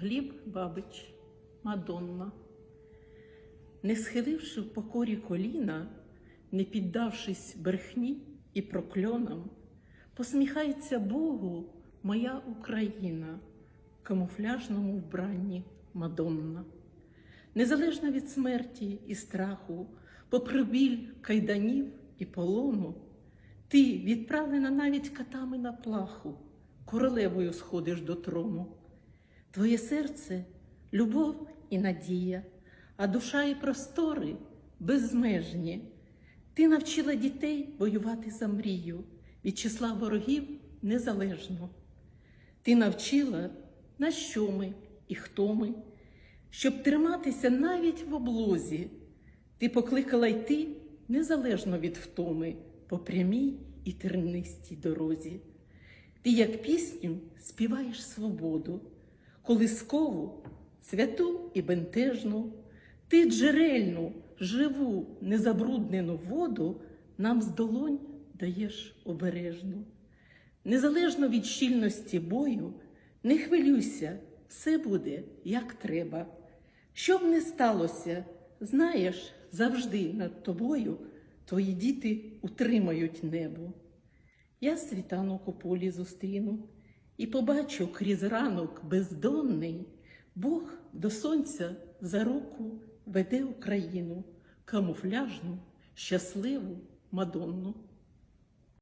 Гліб Бабич, Мадонна. Не схиливши в покорі коліна, не піддавшись брехні і прокльонам, посміхається Богу моя Україна в камуфляжному вбранні Мадонна. Незалежно від смерті і страху, попри біль кайданів і полону, ти відправлена навіть катами на плаху, королевою сходиш до трону. Твоє серце любов і надія, а душа і простори безмежні. Ти навчила дітей воювати за мрію від числа ворогів незалежно. Ти навчила, на що ми і хто ми, щоб триматися навіть в облозі. Ти покликала йти незалежно від втоми по прямій і тернистій дорозі. Ти, як пісню, співаєш свободу, колискову, святу і бентежну, ти джерельну, живу, незабруднену воду нам з долонь даєш обережну. Незалежно від щільності бою, не хвилюйся, все буде як треба. Що б не сталося, знаєш, завжди над тобою твої діти утримають небо. Я світанок у полі зустріну і побачу крізь ранок бездонний, Бог до сонця за руку веде Україну, камуфляжну, щасливу Мадонну.